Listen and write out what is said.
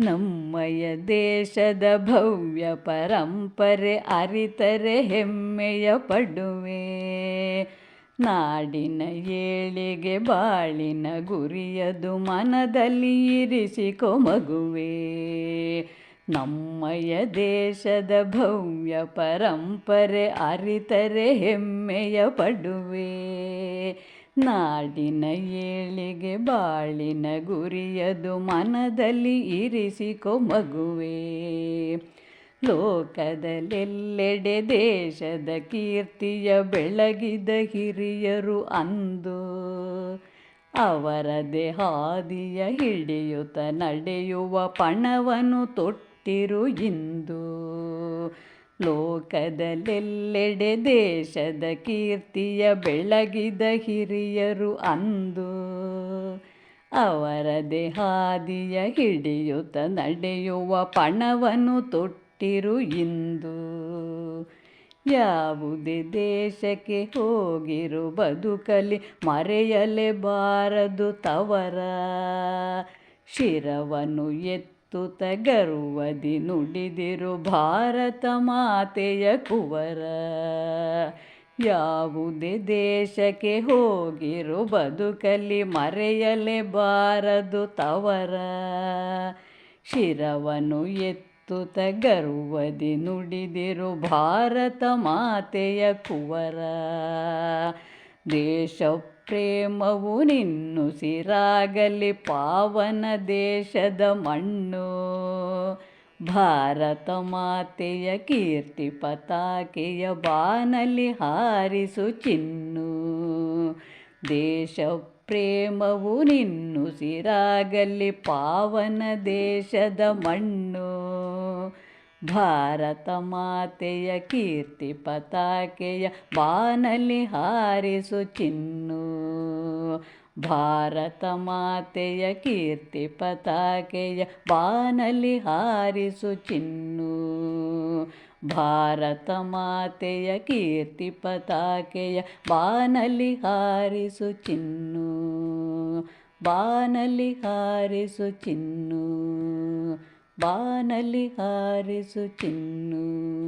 ನಮ್ಮಯ ದೇಶದ ಭವ್ಯ ಪರಂಪರೆ ಅರಿತರೆ ಹೆಮ್ಮೆಯ ಪಡುವೆ. ನಾಡಿನ ಏಳಿಗೆ ಬಾಳಿನ ಗುರಿಯದು ಮನದಲ್ಲಿ ಇರಿಸಿಕೊ ಮಗುವೆ. ನಮ್ಮಯ ದೇಶದ ಭವ್ಯ ಪರಂಪರೆ ಅರಿತರೆ ಹೆಮ್ಮೆಯ ಪಡುವೆ. ನಾಡಿನ ಏಳಿಗೆ ಬಾಳಿನ ಗುರಿಯದು ಮನದಲ್ಲಿ ಇರಿಸಿಕೊ ಮಗುವೆ. ಲೋಕದಲ್ಲೆಲ್ಲೆಡೆ ದೇಶದ ಕೀರ್ತಿಯ ಬೆಳಗಿದ ಹಿರಿಯರು ಅಂದು ಅವರ ಹಾದಿಯ ಹಿಡಿಯುತ್ತ ನಡೆಯುವ ಪಣವನ್ನು ತೊಟ್ಟಿರು ಇಂದು. ಲೋಕದಲ್ಲೆಲ್ಲೆಡೆ ದೇಶದ ಕೀರ್ತಿಯ ಬೆಳಗಿದ ಹಿರಿಯರು ಅಂದು. ಅವರ ದೇಹಾದಿಯ ಹಿಡಿಯುತ್ತ ನಡೆಯುವ ಪಣವನ್ನು ತೊಟ್ಟಿರು ಇಂದು. ಯಾವುದೇ ದೇಶಕ್ಕೆ ಹೋಗಿರು ಬದುಕಲಿ ಮರೆಯಲೆ ಬಾರದು ತವರ. ಶಿರವನ್ನು ಎತ್ತುತ್ತ ಗರ್ವದಿ ನುಡಿದಿರು ಭಾರತ ಮಾತೆಯ ಕುವರ. ಯಾವುದೇ ದೇಶಕ್ಕೆ ಹೋಗಿರು ಬದುಕಲ್ಲಿ ಮರೆಯಲೇ ಬಾರದು ತವರ. ಶಿರವನ್ನು ಎತ್ತುತ್ತ ತಗರುವದಿ ನುಡಿದಿರು ಭಾರತ ಮಾತೆಯ ಕುವರ. ದೇಶ ಪ್ರೇಮವು ನಿನ್ನುಸಿರಾಗಲಿ ಪಾವನ ದೇಶದ ಮಣ್ಣು. ಭಾರತ ಮಾತೆಯ ಕೀರ್ತಿ ಪತಾಕೆಯ ಬಾನಲಿ ಹಾರಿಸು ಚಿನ್ನು. ದೇಶ ಪ್ರೇಮವು ನಿನ್ನುಸಿರಾಗಲಿ ಪಾವನ ದೇಶದ ಮಣ್ಣು. ಭಾರತ ಮಾತೆಯ ಕೀರ್ತಿ ಪತಾಕೆಯ ಬಾನಲಿ ಹಾರಿಸು ಚಿನ್ನು. ಭಾರತ ಮಾತೆಯ ಕೀರ್ತಿ ಪತಾಕೆಯ ಬಾನಲಿ ಹಾರಿಸು ಚಿನ್ನು. ಭಾರತ ಮಾತೆಯ ಕೀರ್ತಿ ಪತಾಕೆಯ ಬಾನಲಿ ಹಾರಿಸು ಚಿನ್ನು. ಬಾನಲಿ ಹಾರಿಸು ಚಿನ್ನು. ಬಾನಲಿ ಹಾರಿಸು ಚಿನ್ನು.